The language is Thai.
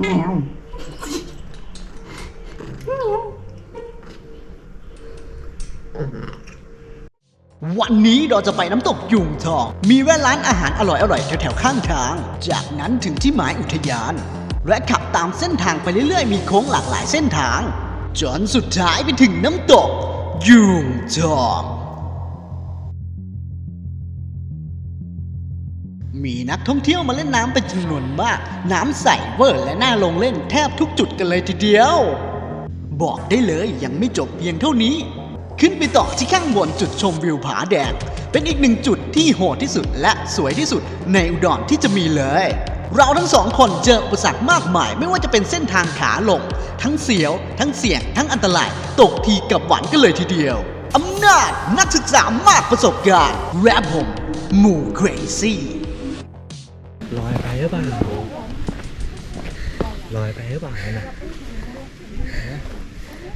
แมววันนี้เราจะไปน้ำตกยุงทอง มีแวะร้านอาหารอร่อยๆแถวๆข้างทาง จากนั้นถึงที่หมายอุทยาน และขับตามเส้นทางไปเรื่อยๆ มีโค้งหลากหลายเส้นทาง จนสุดท้ายไปถึงน้ำตกยุงทอง มีนักท่องเที่ยวมาเล่นน้ำเป็นจำนวนมาก น้ำใสเวอร์และน่าลงเล่นแทบทุกจุดกันเลยทีเดียว บอกได้เลยยังไม่จบเพียงเท่านี้ ขึ้นไปต่อที่ข้างบนจุดชมวิวผาแดง เป็นอีกหนึ่งจุดที่โหดที่สุดและสวยที่สุดในอุดรที่จะมีเลย เราทั้งสองคนเจออุปสรรคมากมาย ไม่ว่าจะเป็นเส้นทางขาลง ทั้งเสียว ทั้งเสี่ยง ทั้งอันตราย ตกทีกับหวานกันเลยทีเดียวอำนาจนักศึกษามากประสบการณ์แรปผมหมู่เครซี่ ลอยไปหรือเปล่าลอยไปหรือเปล่านะ